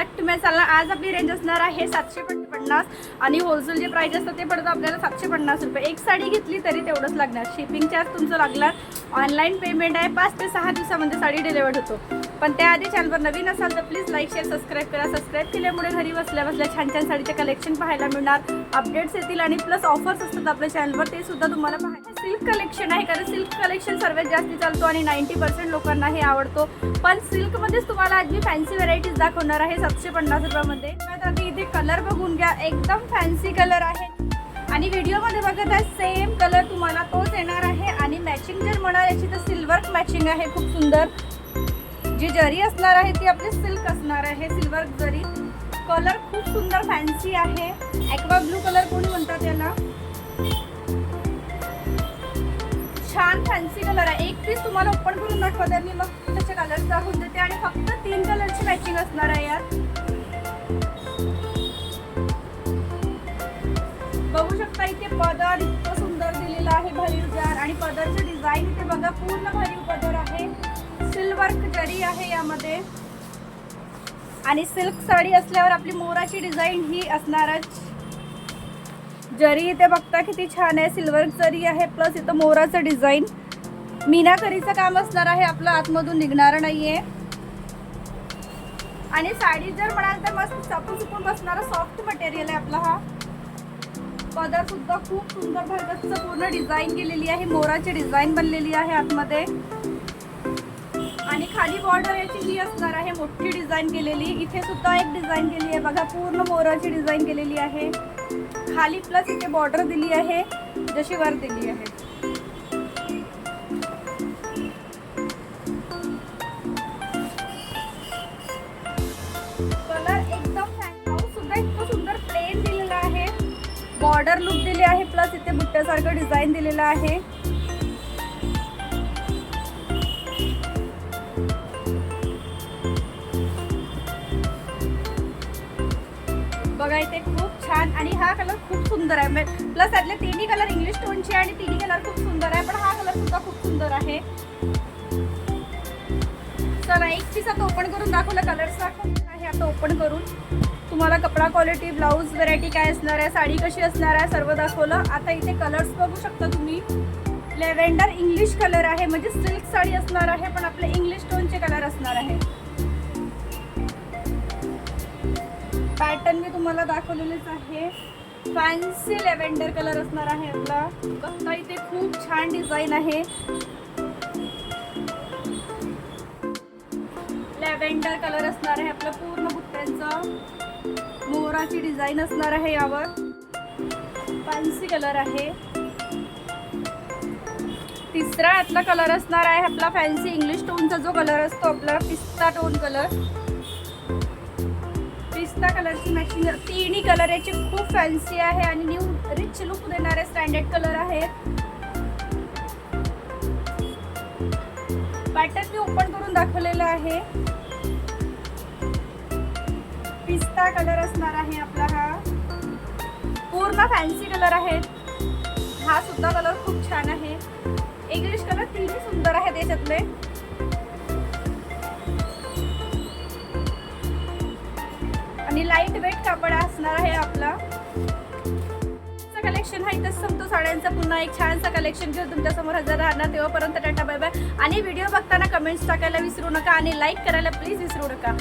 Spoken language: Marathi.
बॅक तुम्ही माय आज आपली रेंज असणार आहे सातशे पन्नास. आणि होलसेल जे प्राईस असतं ते पडतं आपल्याला सातशे पन्नास रुपये. एक साडी घेतली तरी तेवढंच लागणार. शिपिंग चार्ज तुमचं लागणार. ऑनलाईन पेमेंट आहे. पाच ते सहा दिवसामध्ये साडी डिलेवर्ड होतो. पण त्याआधी चॅनलवर नवीन असाल तर प्लीज लाईक शेअर सबस्क्राईब करा. सबस्क्राईब केल्यामुळे घरी बसल्या बसल्या छान छान साडीचे कलेक्शन पाहायला मिळणार. अपडेट्स येतील आणि प्लस ऑफर्स असतात आपल्या चॅनलवर ते सुद्धा तुम्हाला पाहायला सिल्क कलेक्शन आहे. कारण सिल्क कलेक्शन सर्वात जास्त चालतो आणि नाईन्टी पर्सेंट लोकांना हे आवडतो. पण सिल्कमध्येच तुम्हाला आज मी फॅन्सी व्हरायटीज दाखवणार आहे. सातशे पन्नास रुपयामध्ये. आधी आता इथे कलर बघून घ्या. एकदम फॅन्सी कलर आहे. आणि व्हिडिओमध्ये बघत आहे सेम कलर तुम्हाला तोच येणार आहे. आणि मॅचिंग जर म्हणाल याची तर सिल्वर मॅचिंग आहे. खूप सुंदर. जी जरी असणार आहे ती आपली सिल्क असणार आहे. सिल्वर जरी. कलर खूप सुंदर फॅन्सी आहे. ॲक्वा ब्लू कलर कोणी म्हणतात याला? छान फॅन्सी कलर आहे. एक पीस तुम्हाला ओपन करून दाखवते मी मग. कलर दाखवून देते आणि फक्त तीन कलरची मॅचिंग असणार आहे यात. बघू शकता इथे पदर इतकं सुंदर दिलेलं आहे भरीव जार आणि पदरचे डिझाईन इथे बघा पूर्ण भरीव पदर आहे. सिल्वर जरी आहे यामध्ये. आणि सिल्क साडी असल्यावर आपली मोराची डिझाईन ही असणारच. जरी इथे बघता किती छान आहे सिल्वर जरी आहे प्लस इथं मोराचं डिझाईन मीनाकरीचं काम असणार आहे आपलं आतमधून निघणार नाहीये. आणि साडी जर म्हणाल तर मस्त चपून चुपून बसणारा सॉफ्ट मटेरियल आहे आपला हा. पदर सुद्धा खूप सुंदर भरगतचं पूर्ण डिझाईन केलेली आहे मोराची डिझाईन बनलेली आहे आतमध्ये. आणि खाली बॉर्डर याची ही असणार आहे मोठी डिझाईन केलेली. इथे सुद्धा एक डिझाईन केली आहे बघा पूर्ण मोराची डिझाईन केलेली आहे. खाली प्लस इथे बॉर्डर दिली आहे जशी वर दिली आहे. कलर एकदम सुद्धा इतकं सुंदर प्लेन दिलेला आहे. बॉर्डर लुक दिले आहे प्लस इथे बुट्ट्यासारखं डिझाईन दिलेलं आहे. बघा इथे खूप छान आणि हा कलर खूप सुंदर आहे. म्हणजे प्लस त्यातले तिन्ही कलर इंग्लिश टोनचे आणि तिन्ही कलर खूप सुंदर आहे पण हा कलर सुद्धा खूप सुंदर आहे. चला एक पीस आता ओपन करून दाखवलं कलर्स दाखवून आहे आता ओपन करून. तुम्हाला कपडा क्वालिटी ब्लाऊज व्हरायटी काय असणार आहे साडी कशी असणार आहे सर्व दाखवलं. आता इथे कलर्स बघू शकता तुम्ही. लेव्हेंडर इंग्लिश कलर आहे म्हणजे सिल्क साडी असणार आहे पण आपले इंग्लिश टोनचे कलर असणार आहे. पॅटर्न मी तुम्हाला दाखवलेलेच आहे. फॅन्सी लेव्हेंडर कलर असणार आहे आपला. बघता इथे खूप छान डिझाईन आहे. लॅव्हेंडर कलर असणार आहे आपलं पूर्ण बुट्ट्यांचं. मोराची डिझाईन असणार आहे यावर. फॅन्सी कलर आहे. तिसरा यातला कलर असणार आहे आपला फॅन्सी इंग्लिश टोनचा जो कलर असतो आपला पिस्ता टोन कलर. पिस्ता कलरची मॅचिंग तिन्ही कलर याची खूप फॅन्सी आहे आणि न्यू रिच लुक देणारे स्टँडर्ड कलर आहेत. पॅटर्न मी ओपन करून दाखवलेला आहे. पिस्ता कलर असणार आहे आपला हा? पूर्ण फॅन्सी कलर आहेत हा सुद्धा कलर खूप छान आहे. इंग्लिश कलर तिन्ही सुंदर आहेत याच्यातले आणि लाइट वेट कापड असणार आहे आपला. कलेक्शन हा इथं संपतो साड्यांचा. पुन्हा एक छानसा कलेक्शन घेऊन तुमच्यासमोर हजर राहणार. तेव्हापर्यंत टाटा बाय बाय आणि व्हिडिओ बघताना कमेंट्स टाकायला विसरू नका आणि लाईक करायला प्लीज विसरू नका.